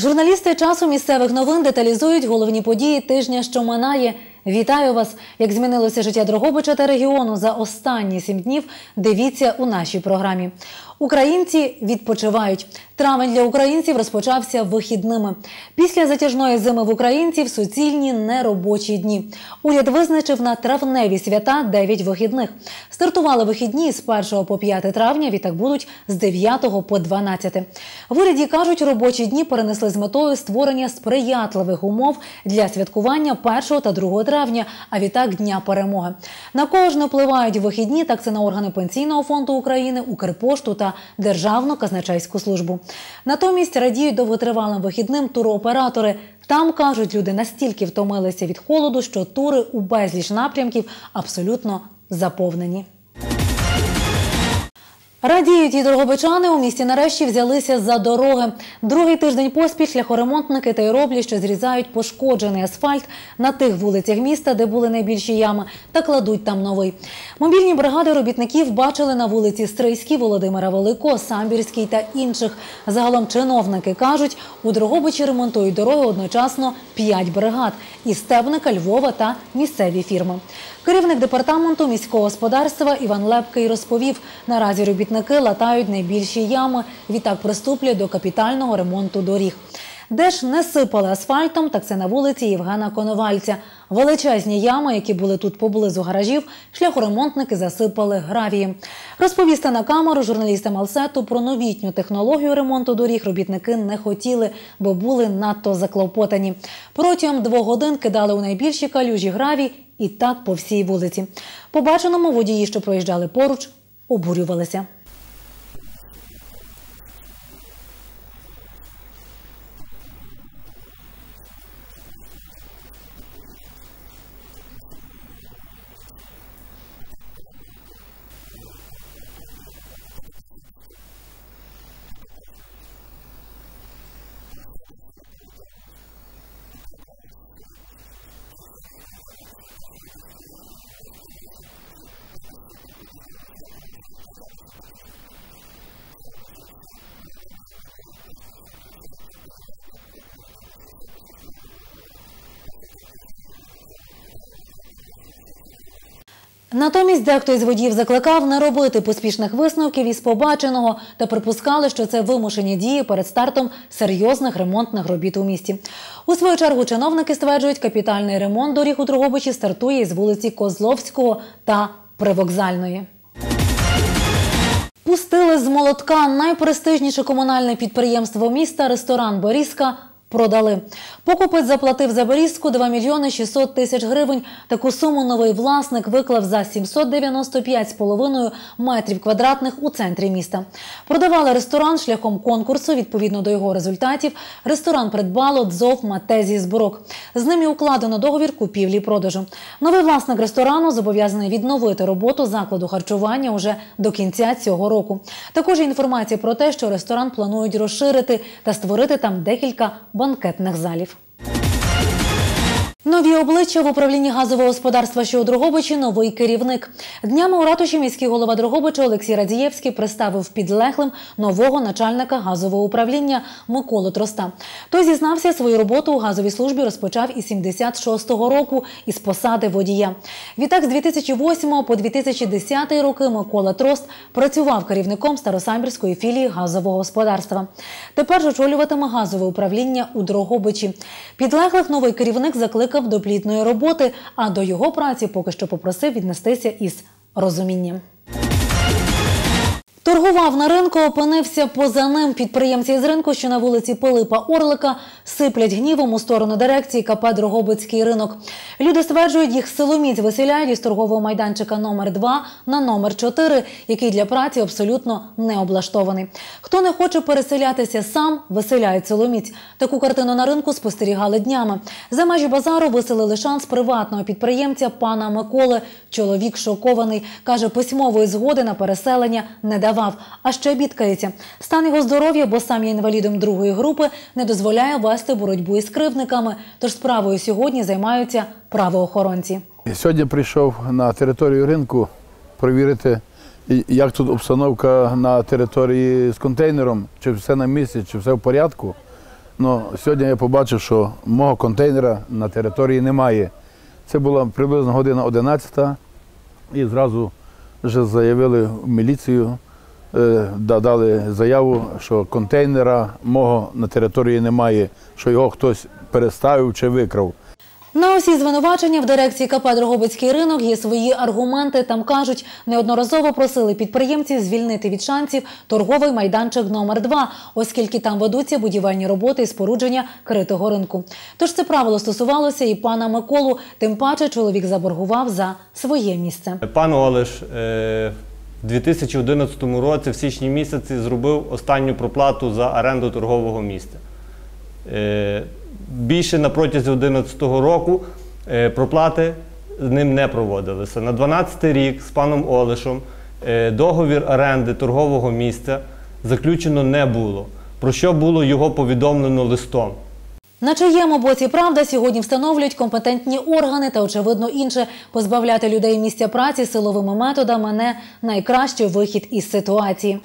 Журналісти часу місцевих новин деталізують головні події тижня, що минає. Вітаю вас! Як змінилося життя Дрогобича та регіону за останні сім днів? Дивіться у нашій програмі. Українці відпочивають. Травень для українців розпочався вихідними. Після затяжної зими в українців суцільні неробочі дні. Уряд визначив на травневі свята 9 вихідних. Стартували вихідні з 1 по 5 травня, відтак будуть з 9 по 12. В уряді кажуть, робочі дні перенесли з метою створення сприятливих умов для святкування 1 та 2 травня, а відтак Дня перемоги. На кого ж не впливають вихідні, так це на органи Пенсійного фонду України, Укрпошту та Державну казначейську службу. Натомість радіють довготривалим вихідним туроператори. Там кажуть, люди настільки втомилися від холоду, що тури у безліч напрямків абсолютно заповнені. Радіють і дрогобичани у місті нарешті взялися за дороги. Другий тиждень поспіль шляхоремонтники та й роблі, що зрізають пошкоджений асфальт на тих вулицях міста, де були найбільші ями, та кладуть там новий. Мобільні бригади робітників бачили на вулиці Стрийській, Володимира Великого, Самбірській та інших. Загалом чиновники кажуть, у Дрогобичі ремонтують дороги одночасно п'ять бригад із Стебника, Львова та місцеві фірми. Керівник департаменту міського господарства Іван Лепкий розповів, наразі робітники латають найбільші ями, відтак приступлять до капітального ремонту доріг. Де ж не сипали асфальтом, так це на вулиці Євгена Коновальця. Величезні ями, які були тут поблизу гаражів, шляхоремонтники засипали гравієм. Розповісти на камеру журналістам Алсету про новітню технологію ремонту доріг робітники не хотіли, бо були надто заклопотані. Протягом двох годин кидали у найбільші калюжі гравій і так по всій вулиці. Побаченому водії, що проїжджали поруч, обурювалися. Натомість дехто із водіїв закликав не робити поспішних висновків із побаченого та припускали, що це вимушені дії перед стартом серйозних ремонтних робіт у місті. У свою чергу чиновники стверджують, капітальний ремонт доріг у Дрогобичі стартує із вулиці Козловського та Привокзальної. Пустили з молотка найпрестижніше комунальне підприємство міста ресторан Борізка Продали. Покупець заплатив за берізку 2 мільйони 600 тисяч гривень. Таку суму новий власник виклав за 795,5 метрів квадратних у центрі міста. Продавали ресторан шляхом конкурсу. Відповідно до його результатів, ресторан придбало дзов Матезі Зборок. З ними укладено договір купівлі-продажу. Новий власник ресторану зобов'язаний відновити роботу закладу харчування уже до кінця цього року. Також є інформація про те, що ресторан планують розширити та створити там декілька банкетних залів. Нові обличчя в управлінні газового господарства, що у Дрогобичі, новий керівник. Днями у ратуші міський голова Дрогобича Олексій Радієвський представив підлеглим нового начальника газового управління Миколу Троста. Той зізнався, свою роботу у газовій службі розпочав із 76-го року із посади водія. Відтак з 2008 по 2010 роки Микола Трост працював керівником Старосамбірської філії газового господарства. Тепер очолюватиме газове управління у Дрогобичі. Підлеглих новий керівник закликав до плідної роботи, а до його праці поки що попросив віднестися із розумінням. Торгував на ринку, опинився поза ним. Підприємці з ринку, що на вулиці Пилипа Орлика, сиплять гнівом у сторону дирекції КП Дрогобицький ринок. Люди стверджують, їх силоміць виселяють із торгового майданчика номер 2 на номер 4 який для праці абсолютно не облаштований. Хто не хоче переселятися сам, виселяють силоміць. Таку картину на ринку спостерігали днями. За межі базару виселили шанс приватного підприємця пана Миколи. Чоловік шокований. Каже, письмової згоди на переселення не давав. А ще бідкається. Стан його здоров'я, бо сам є інвалідом другої групи, не дозволяє вести боротьбу із кривдниками. Тож справою сьогодні займаються правоохоронці. Сьогодні прийшов на територію ринку перевірити, як тут обстановка на території з контейнером, чи все на місці, чи все в порядку. Ну, сьогодні я побачив, що мого контейнера на території немає. Це була приблизно година 11 і зразу вже заявили в міліцію, дали заяву, що контейнера мого на території немає, що його хтось переставив чи викрав. На усі звинувачення в дирекції КП Дрогобицький ринок є свої аргументи. Там кажуть, неодноразово просили підприємців звільнити від шансів торговий майданчик номер 2 оскільки там ведуться будівельні роботи і спорудження критого ринку. Тож це правило стосувалося і пана Миколу. Тим паче чоловік заборгував за своє місце. Пан Олеш в 2011 році, в січні місяці, зробив останню проплату за оренду торгового місця. Е, Більше на протязі 2011 року е, проплати з ним не проводилися. На 12 рік з паном Олешем е, договір оренди торгового місця заключено не було, про що було його повідомлено листом. На чиєму боці правда сьогодні встановлюють компетентні органи та, очевидно, інше позбавляти людей місця праці силовими методами не найкращий вихід із ситуації.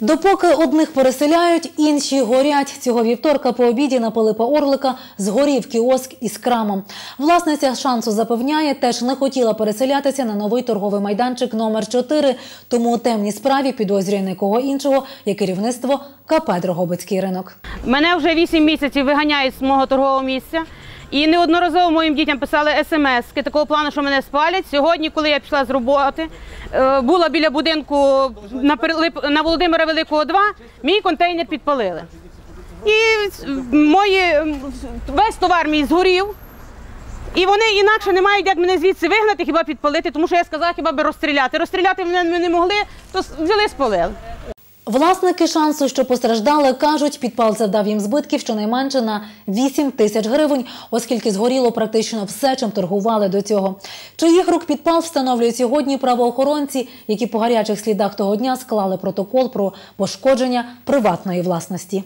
Допоки одних переселяють, інші горять. Цього вівторка по обіді на Пилипа Орлика згорів кіоск із крамом. Власниця шансу запевняє, теж не хотіла переселятися на новий торговий майданчик номер 4 тому у темній справі підозрює не іншого, як керівництво КП Дрогобицький ринок. Мене вже 8 місяців виганяють з мого торгового місця. І неодноразово моїм дітям писали смс такого плану, що мене спалять. Сьогодні, коли я пішла з роботи, е, була біля будинку на Володимира Великого 2, мій контейнер підпалили. І мої, весь товар мій згорів. І вони інакше не мають як мене звідси вигнати, хіба підпалити, тому що я сказала, хіба би розстріляти. Розстріляти мене не могли, то взяли спалили. Власники шансу, що постраждали, кажуть, підпал завдав їм збитків щонайменше на 8 тисяч гривень, оскільки згоріло практично все, чим торгували до цього. Чиїх рук підпал встановлюють сьогодні правоохоронці, які по гарячих слідах того дня склали протокол про пошкодження приватної власності.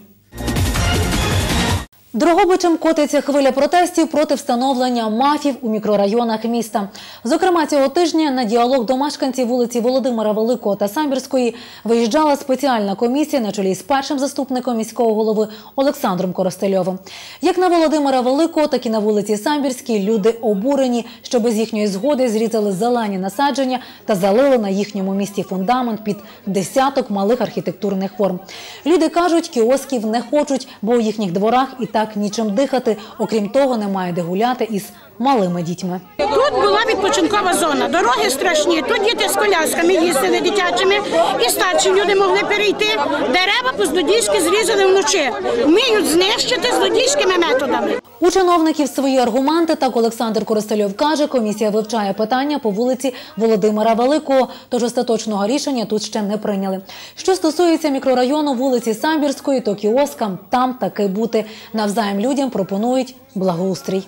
Дрогобичем котиться хвиля протестів проти встановлення мафів у мікрорайонах міста. Зокрема, цього тижня на діалог до мешканців вулиці Володимира Великого та Самбірської виїжджала спеціальна комісія на чолі з першим заступником міського голови Олександром Коростельовим. Як на Володимира Великого, так і на вулиці Самбірській люди обурені, що без їхньої згоди зрізали зелені насадження та залили на їхньому місці фундамент під десяток малих архітектурних форм. Люди кажуть, кіосків не хочуть, бо у їхніх дворах і так нічим дихати. Окрім того, немає де гуляти із малими дітьми. Тут була відпочинкова зона. Дороги страшні. Тут діти з колясками їздили дитячими, і старші люди могли перейти. Дерева поздодійськи зрізали вночі. Вміють знищити злодійськими методами. У чиновників свої аргументи. Так Олександр Коростельов каже, комісія вивчає питання по вулиці Володимира Великого, тож остаточного рішення тут ще не прийняли. Що стосується мікрорайону вулиці Самбірської, то кіоскам там таки бути. Навзаєм людям пропонують благоустрій.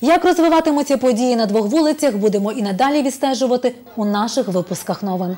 Як розвиватимуться події на двох вулицях, будемо і надалі відстежувати у наших випусках новин.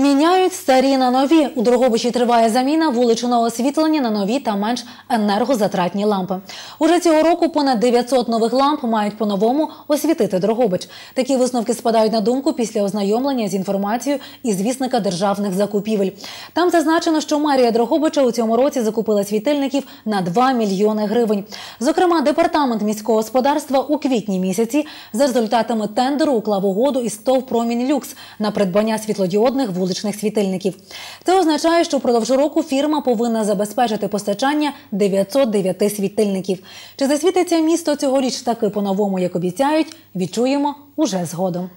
Міняють старі на нові. У Дрогобичі триває заміна вуличного освітлення на нові та менш енергозатратні лампи. Уже цього року понад 900 нових ламп мають по-новому освітити Дрогобич. Такі висновки спадають на думку після ознайомлення з інформацією із вісника державних закупівель. Там зазначено, що мерія Дрогобича у цьому році закупила світильників на 2 мільйони гривень. Зокрема, департамент міського господарства у квітні місяці за результатами тендеру уклав угоду із ТОВ «Промінь Люкс» на придбання світлодіодних вуличних світильників. Це означає, що впродовж року фірма повинна забезпечити постачання 909 світильників. Чи засвітиться місто цьогоріч таки по-новому, як обіцяють, відчуємо уже згодом.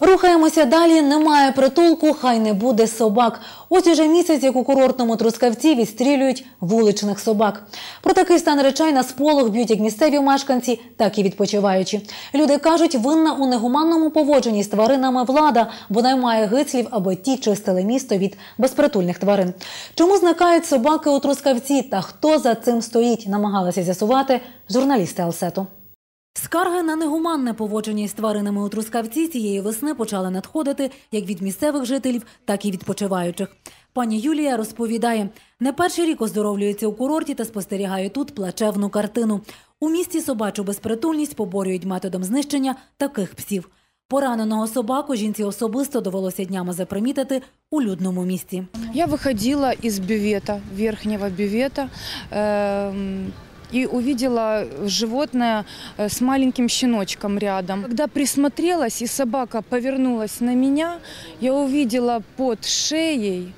Рухаємося далі. Немає притулку, хай не буде собак. Ось уже місяць, як у курортному трускавці відстрілюють вуличних собак. Про такий стан речей на сполох б'ють як місцеві мешканці, так і відпочиваючі. Люди кажуть, винна у негуманному поводженні з тваринами влада, бо наймає гицлів, аби ті чистили місто від безпритульних тварин. Чому зникають собаки у трускавці та хто за цим стоїть, намагалися з'ясувати журналісти Алсету. Скарги на негуманне поводження із тваринами у Трускавці цієї весни почали надходити як від місцевих жителів, так і відпочиваючих. Пані Юлія розповідає, не перший рік оздоровлюється у курорті та спостерігає тут плачевну картину. У місті собачу безпритульність поборюють методом знищення таких псів. Пораненого собаку жінці особисто довелося днями запримітити у людному місці. Я выходила из бювета, верхнего бювета, эм, и увидела животное э, с маленьким щеночком рядом. Когда присмотрелась и собака повернулась на меня, я увидела под шеей,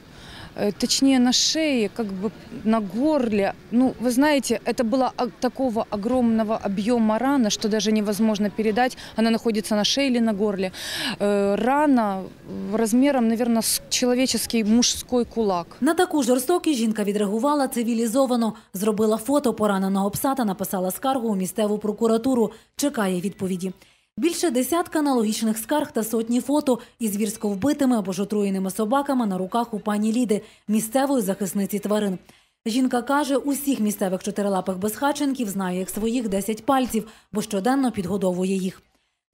точнее на шее, как бы на горле. Ну, вы знаете, это было о- такого огромного объема рана, что даже невозможно передать. Она находится на шее или на горле. Э, Рана размером, наверное, с человеческий мужской кулак. На таку жорстокість жінка відреагувала цивілізовано, зробила фото пораненого пса та написала скаргу у місцеву прокуратуру. Чекає відповіді. Більше десятка аналогічних скарг та сотні фото із звірсько вбитими або ж отруєними собаками на руках у пані Ліди, місцевої захисниці тварин. Жінка каже, усіх місцевих чотирилапих безхатченків знає як своїх 10 пальців, бо щоденно підгодовує їх.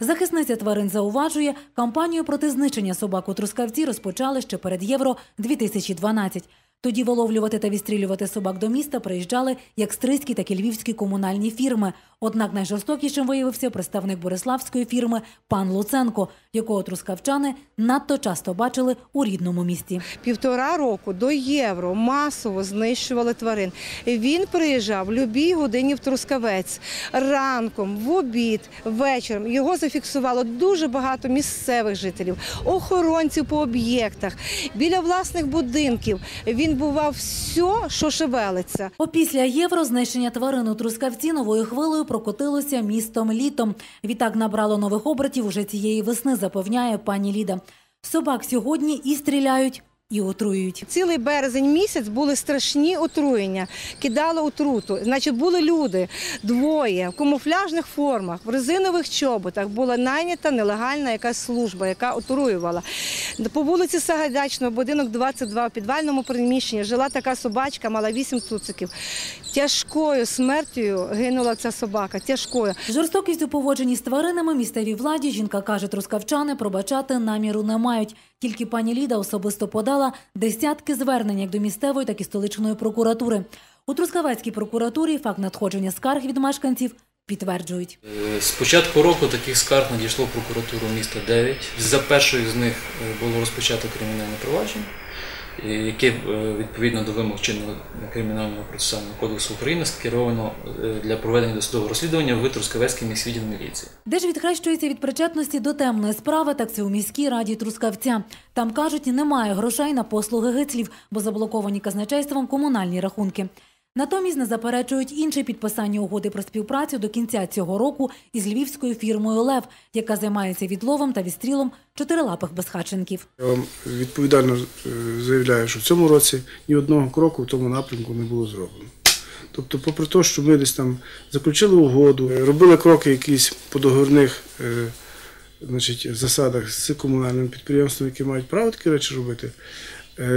Захисниця тварин зауважує, кампанію проти знищення собак у Трускавці розпочали ще перед Євро 2012. Тоді виловлювати та відстрілювати собак до міста приїжджали як стрийські, так і львівські комунальні фірми. Однак найжорстокішим виявився представник бориславської фірми пан Луценко, якого трускавчани надто часто бачили у рідному місті. півтора року до євро масово знищували тварин. Він приїжджав в любій годині в Трускавець ранком, в обід, вечором. Його зафіксувало дуже багато місцевих жителів, охоронців по об'єктах, біля власних будинків. Він бував все, що шевелиться. Опісля євро знищення тварин у Трускавці новою хвилею прокотилося містом літом. Відтак набрало нових обертів уже цієї весни, запевняє пані Ліда. Собак сьогодні і стріляють, і отруюють. Цілий березень місяць були страшні отруєння, кидало отруту. Значить, були люди двоє в камуфляжних формах, в резинових чоботах. Була найнята нелегальна якась служба, яка отруювала. По вулиці Сагайдачного, будинок 22, в підвальному приміщенні жила така собачка, мала 8 цуциків. Тяжкою смертю гинула ця собака. Тяжкою. Жорстокість у поводженні з тваринами місцевій владі, жінка каже, трускавчани пробачати наміру не мають. Тільки пані Ліда особисто подала десятки звернень як до місцевої, так і столичної прокуратури. У Трускавецькій прокуратурі факт надходження скарг від мешканців підтверджують. Е, З початку року таких скарг надійшло в прокуратуру міста 9. За першою з них е, було розпочато кримінальне провадження, яке е, відповідно до вимог чинного кримінального процесуального кодексу України скеровано е, для проведення досудового розслідування в Трускавецький міськвідділ міліції. Де ж відхрещується від причетності до темної справи, так це у міській раді Трускавця. Там кажуть, немає грошей на послуги гицлів, бо заблоковані казначейством комунальні рахунки. Натомість не заперечують інше підписання угоди про співпрацю до кінця цього року із львівською фірмою Лев, яка займається відловом та відстрілом чотирилапих безхатченків. Я вам відповідально е, заявляю, що в цьому році ні одного кроку в тому напрямку не було зроблено. Тобто, попри те, що ми десь там заключили угоду, е, робили кроки якісь по договірних е, значить, засадах з комунальним підприємством, які мають право такі речі робити,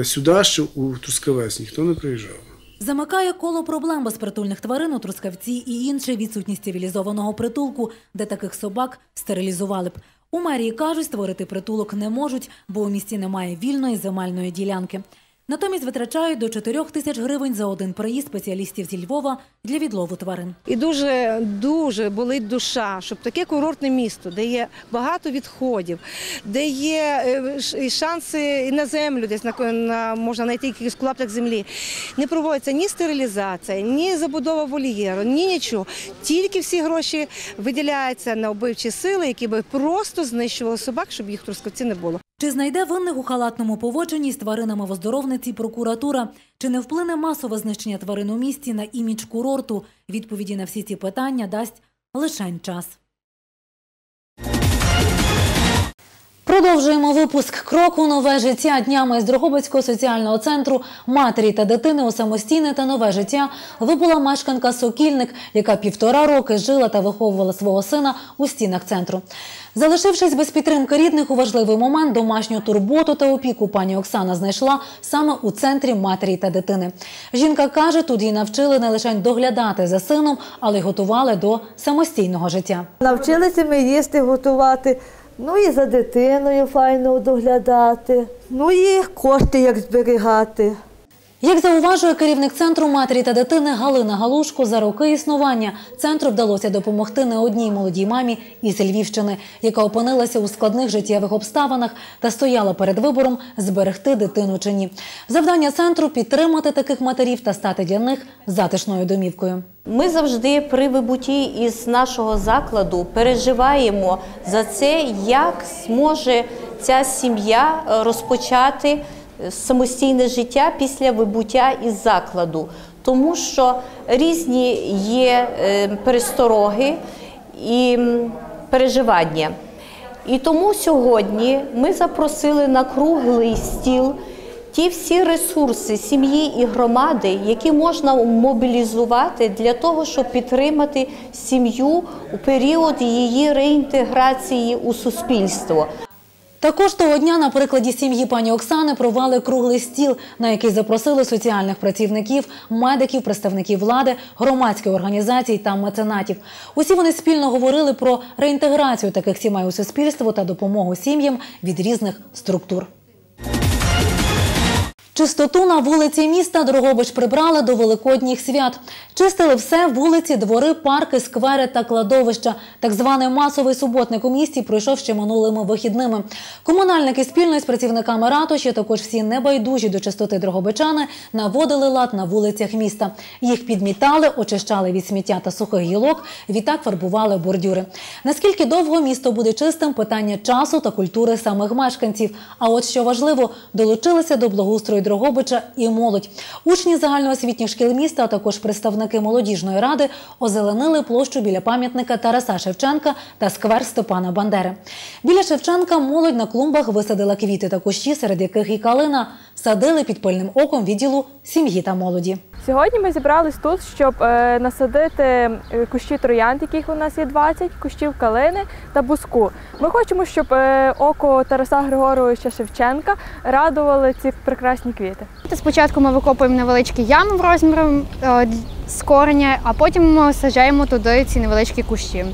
сюди ще у Трускавець ніхто не приїжджав. Замикає коло проблем безпритульних тварин у Трускавці і інше відсутність цивілізованого притулку, де таких собак стерилізували б. У мерії кажуть, створити притулок не можуть, бо у місті немає вільної земельної ділянки. Натомість витрачають до 4 тисяч гривень за один приїзд спеціалістів зі Львова для відлову тварин. І дуже дуже болить душа, щоб таке курортне місто, де є багато відходів, де є е, шанси і на землю, десь на, на можна знайти якийсь клаптик землі. Не проводиться ні стерилізація, ні забудова вольєру, ні нічого. Тільки всі гроші виділяються на вбивчі сили, які би просто знищували собак, щоб їх Трускавці не було. Чи знайде винних у халатному поводженні з тваринами в оздоровниці прокуратура? Чи не вплине масове знищення тварин у місті на імідж курорту? Відповіді на всі ці питання дасть лишень час. Продовжуємо випуск кроку нове життя днями з Дрогобицького соціального центру матері та дитини у самостійне та нове життя вибула мешканка Сокільник, яка півтора роки жила та виховувала свого сина у стінах центру. Залишившись без підтримки рідних у важливий момент, домашню турботу та опіку пані Оксана знайшла саме у центрі матері та дитини. Жінка каже, тут її навчили не лише доглядати за сином, але й готували до самостійного життя. Навчилися ми їсти, готувати, ну і за дитиною файно доглядати, ну і кошти як зберігати. Як зауважує керівник центру матері та дитини Галина Галушко, за роки існування центру вдалося допомогти не одній молодій мамі із Львівщини, яка опинилася у складних життєвих обставинах та стояла перед вибором зберегти дитину чи ні. Завдання центру підтримати таких матерів та стати для них затишною домівкою. Ми завжди при вибутті із нашого закладу переживаємо за це, як зможе ця сім'я е, розпочати самостійне життя після вибуття із закладу, тому що різні є е, перестороги і переживання. І тому сьогодні ми запросили на круглий стіл ті всі ресурси сім'ї і громади, які можна мобілізувати для того, щоб підтримати сім'ю у період її реінтеграції у суспільство. Також того дня на прикладі сім'ї пані Оксани провали круглий стіл, на який запросили соціальних працівників, медиків, представників влади, громадських організацій та меценатів. Усі вони спільно говорили про реінтеграцію таких сімей у суспільство та допомогу сім'ям від різних структур. Чистоту на вулиці міста Дрогобич прибрали до великодніх свят. Чистили все вулиці, двори, парки, сквери та кладовища. Так званий масовий суботник у місті пройшов ще минулими вихідними. Комунальники спільно з працівниками ратуші, також всі небайдужі до чистоти дрогобичани, наводили лад на вулицях міста. Їх підмітали, очищали від сміття та сухих гілок, відтак фарбували бордюри. Наскільки довго місто буде чистим – питання часу та культури самих мешканців. А от що важливо, долучилися до благоустрою Дрогобича і молодь. Учні загальноосвітніх шкіл міста, а також представники молодіжної ради озеленили площу біля пам'ятника Тараса Шевченка та сквер Степана Бандери. Біля Шевченка молодь на клумбах висадила квіти та кущі, серед яких і калина. Садили під пильним оком відділу сім'ї та молоді. Сьогодні ми зібрались тут, щоб е, насадити е, кущі троянд, яких у нас є 20, кущів калини та буску. Ми хочемо, щоб е, око Тараса Григоровича Шевченка радували ці прекрасні квіти. Спочатку ми викопуємо невеличкі ями в розміром е, з кореня, а потім ми саджаємо туди ці невеличкі кущі.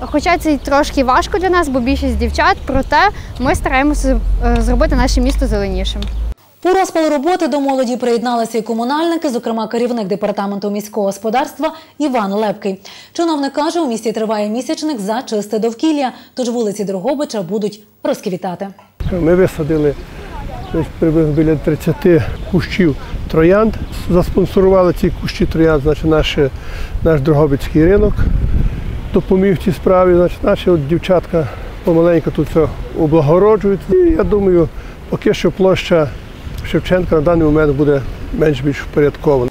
Хоча це й трошки важко для нас, бо більшість дівчат, проте ми стараємося е, зробити наше місто зеленішим. У розпал роботи до молоді приєдналися і комунальники, зокрема керівник департаменту міського господарства Іван Лепкий. Чиновник каже, у місті триває місячник за чисте довкілля, тож вулиці Дрогобича будуть розквітати. Ми висадили десь приблизно біля 30 кущів троянд. Заспонсорували ці кущі троянд, значить, наш, наш Дрогобицький ринок допоміг в цій справі. Значить, наші от дівчатка помаленьку тут все облагороджують. І я думаю, поки що площа Шевченка на даний момент буде менш-більш впорядкована.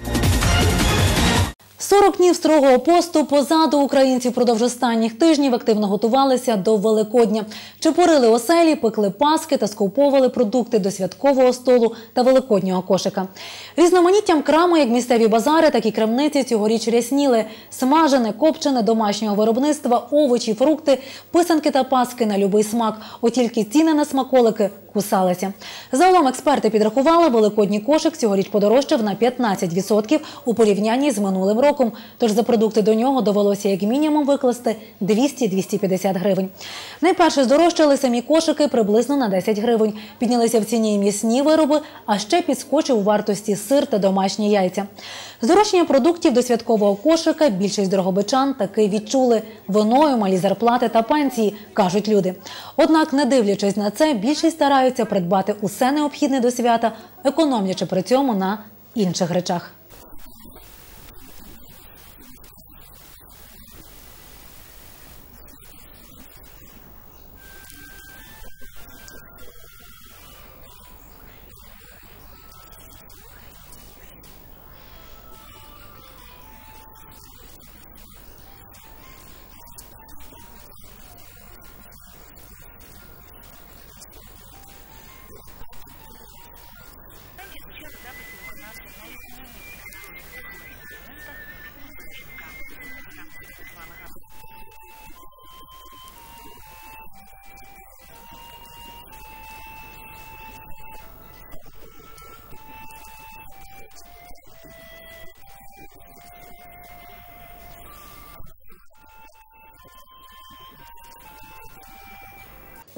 40 днів строгого посту позаду українці впродовж останніх тижнів активно готувалися до Великодня. Чепурили оселі, пекли паски та скуповували продукти до святкового столу та великоднього кошика. Різноманіттям краму, як місцеві базари, так і крамниці цьогоріч рясніли. Смажене, копчене, домашнього виробництва, овочі, фрукти, писанки та паски на любий смак. От тільки ціни на смаколики кусалися. Загалом експерти підрахували, великодній кошик цьогоріч подорожчав на 15% у порівнянні з минулим роком. Тож за продукти до нього довелося як мінімум викласти 200-250 гривень. Найперше здорожчали самі кошики приблизно на 10 гривень. Піднялися в ціні м'ясні вироби, а ще підскочив у вартості сир та домашні яйця. Здорожчання продуктів до святкового кошика більшість дрогобичан таки відчули виною, малі зарплати та пенсії, кажуть люди. Однак, не дивлячись на це, більшість стараються придбати усе необхідне до свята, економлячи при цьому на інших речах.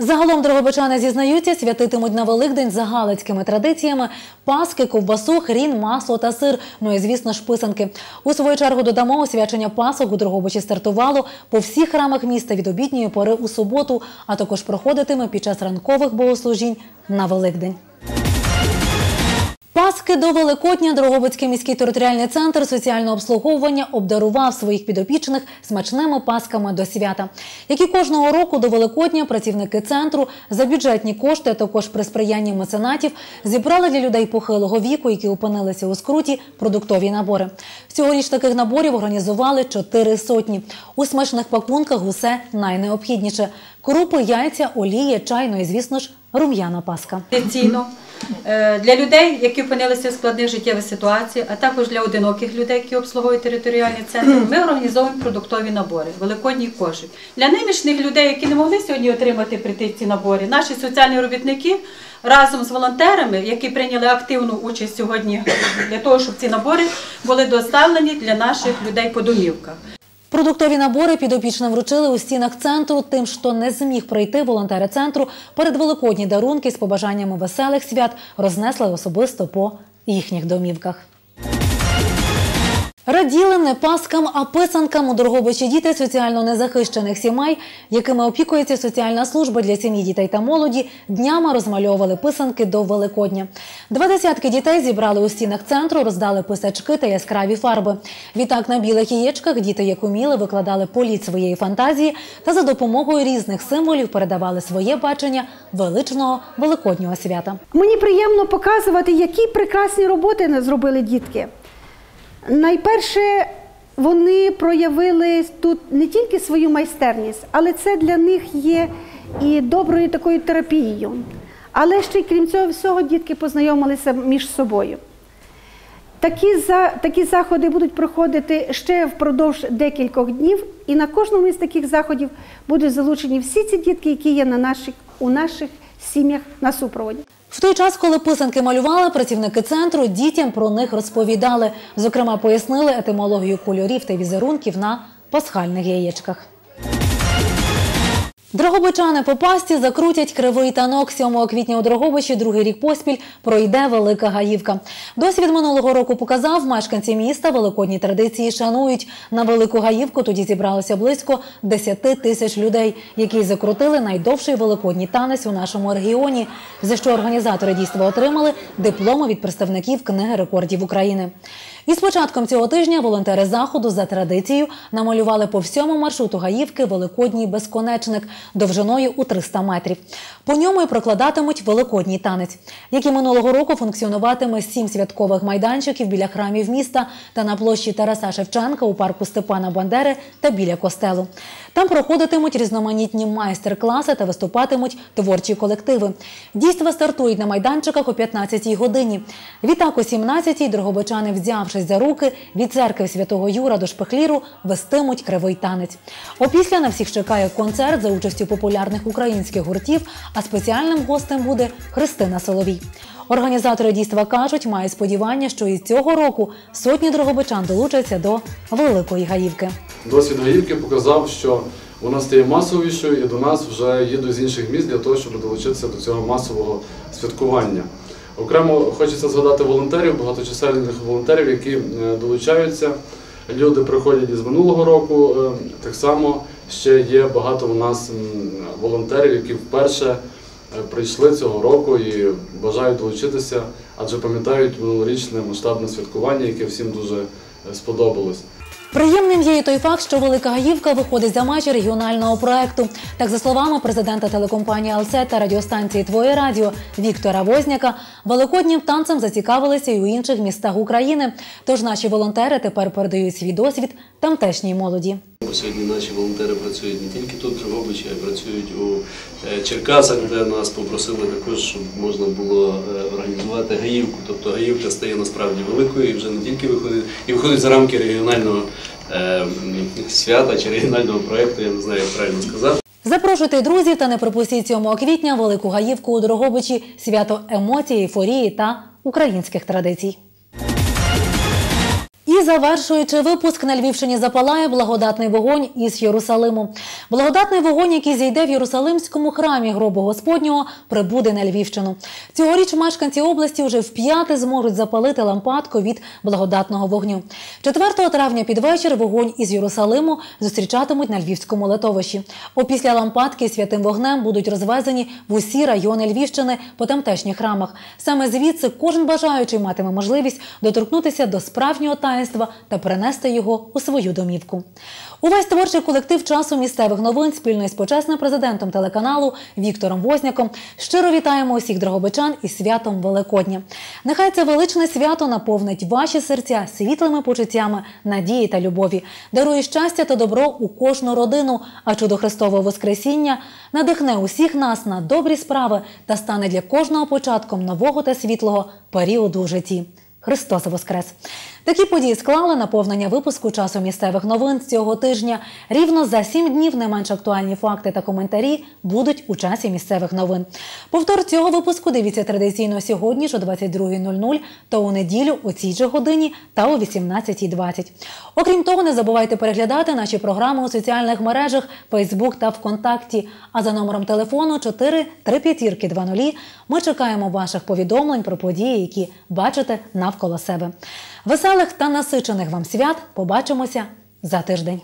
Загалом дрогобичани зізнаються, святитимуть на Великдень за галицькими традиціями паски, ковбасу, хрін, масло та сир. Ну і звісно ж писанки. У свою чергу додамо освячення пасок у Дрогобичі стартувало по всіх храмах міста від обідньої пори у суботу, а також проходитиме під час ранкових богослужінь на Великдень. Паски до Великодня Дрогобицький міський територіальний центр соціального обслуговування обдарував своїх підопічних смачними пасками до свята. Як і кожного року до Великодня працівники центру за бюджетні кошти, а також при сприянні меценатів, зібрали для людей похилого віку, які опинилися у скруті, продуктові набори. Цьогоріч таких наборів організували чотири сотні. У смачних пакунках усе найнеобхідніше: крупи, яйця, олія, чай, ну і звісно ж, рум'яна паска. традиційно е, для людей, які опинилися в складних життєвих ситуаціях, а також для одиноких людей, які обслуговують територіальний центр, ми організовуємо продуктові набори, великодній кошик. Для немічних людей, які не могли сьогодні отримати прийти ці набори, наші соціальні робітники разом з волонтерами, які прийняли активну участь сьогодні для того, щоб ці набори були доставлені для наших людей по домівках. Продуктові набори підопічним вручили у стінах центру. Тим, що не зміг прийти волонтери центру, перед великодні дарунки з побажаннями веселих свят рознесли особисто по їхніх домівках. Раділи не паскам, а писанкам у Дрогобичі діти соціально незахищених сімей, якими опікується соціальна служба для сім'ї дітей та молоді, днями розмальовували писанки до Великодня. Два десятки дітей зібрали у стінах центру, роздали писачки та яскраві фарби. Відтак на білих яєчках діти, як уміли, викладали політ своєї фантазії та за допомогою різних символів передавали своє бачення величного великоднього свята. Мені приємно показувати, які прекрасні роботи не зробили дітки. Найперше, вони проявили тут не тільки свою майстерність, але це для них є і доброю такою терапією. Але ще й крім цього всього, дітки познайомилися між собою. Такі, за, такі заходи будуть проходити ще впродовж декількох днів, і на кожному із таких заходів будуть залучені всі ці дітки, які є на наших, у наших сім'ях на супроводі. В той час, коли писанки малювали, працівники центру дітям про них розповідали. Зокрема, пояснили етимологію кольорів та візерунків на пасхальних яєчках. Дрогобичани по пасті закрутять кривий танок. 7 квітня у Дрогобичі другий рік поспіль пройде Велика Гаївка. Досвід минулого року показав, мешканці міста великодні традиції шанують. На Велику Гаївку тоді зібралося близько 10 тисяч людей, які закрутили найдовший великодній танець у нашому регіоні, за що організатори дійства отримали дипломи від представників книги рекордів України. І з початком цього тижня волонтери заходу за традицією намалювали по всьому маршруту Гаївки великодній безконечник довжиною у 300 метрів. По ньому і прокладатимуть великодній танець, як минулого року функціонуватиме сім святкових майданчиків біля храмів міста та на площі Тараса Шевченка у парку Степана Бандери та біля костелу. Там проходитимуть різноманітні майстер-класи та виступатимуть творчі колективи. Дійства стартують на майданчиках о 15-й годині. Відтак о 17-й дрогобичани, взявшись за руки, від церкви святого Юра до Шпехліру вестимуть кривий танець. Опісля на всіх чекає концерт за участю популярних українських гуртів, а спеціальним гостем буде Христина Соловій. Організатори дійства кажуть, мають сподівання, що і цього року сотні дрогобичан долучаться до Великої Гаївки. Досвід Гаївки показав, що вона стає масовішою і до нас вже їдуть з інших міст для того, щоб долучитися до цього масового святкування. Окремо хочеться згадати волонтерів, багаточисельних волонтерів, які е, долучаються. Люди приходять із минулого року. е, Так само ще є багато у нас волонтерів, які вперше прийшли цього року і бажають долучитися, адже пам'ятають минулорічне масштабне святкування, яке всім дуже е, сподобалось. Приємним є і той факт, що Велика Гаївка виходить за межі регіонального проекту. Так, за словами президента телекомпанії «Алсет» та радіостанції Твоє радіо Віктора Возняка, великоднім танцем зацікавилися і у інших містах України. Тож наші волонтери тепер передають свій досвід тамтешній молоді. Сьогодні наші волонтери працюють не тільки тут, в Дрогобичі, а й працюють у е, Черкасах, де нас попросили також, щоб можна було е, організувати гаївку. Тобто гаївка стає насправді великою і вже не тільки виходить і виходить за рамки регіонального е, свята чи регіонального проєкту, я не знаю, як правильно сказати. Запрошуйте друзів та не пропустіть 7 квітня Велику Гаївку у Дрогобичі свято емоцій, ейфорії та українських традицій. Завершуючи випуск на Львівщині запалає благодатний вогонь із Єрусалиму. Благодатний вогонь, який зійде в Єрусалимському храмі гробу Господнього, прибуде на Львівщину. Цьогоріч мешканці області вже вп'яте зможуть запалити лампадку від благодатного вогню. 4 травня під вечір вогонь із Єрусалиму зустрічатимуть на Львівському литовищі. Опісля лампадки святим вогнем будуть розвезені в усі райони Львівщини по тамтешніх храмах. Саме звідси кожен бажаючий матиме можливість доторкнутися до справжнього таїнства та перенести його у свою домівку. Увесь творчий колектив часу місцевих новин спільно із почесним президентом телеканалу Віктором Возняком щиро вітаємо усіх дрогобичан із святом Великодня. Нехай це величне свято наповнить ваші серця світлими почуттями, надії та любові, дарує щастя та добро у кожну родину, а чудо Христового Воскресіння надихне усіх нас на добрі справи та стане для кожного початком нового та світлого періоду у житті. Христос Воскрес! Такі події склали наповнення випуску часу місцевих новин з цього тижня. Рівно за сім днів не менш актуальні факти та коментарі будуть у часі місцевих новин. Повтор цього випуску дивіться традиційно сьогодні ж о 22.00 та у неділю у цій же годині та о 18.20. Окрім того, не забувайте переглядати наші програми у соціальних мережах Facebook та ВКонтакті. А за номером телефону 4 35 20 ми чекаємо ваших повідомлень про події, які бачите навколо себе. Веселих та насичених вам свят побачимося за тиждень.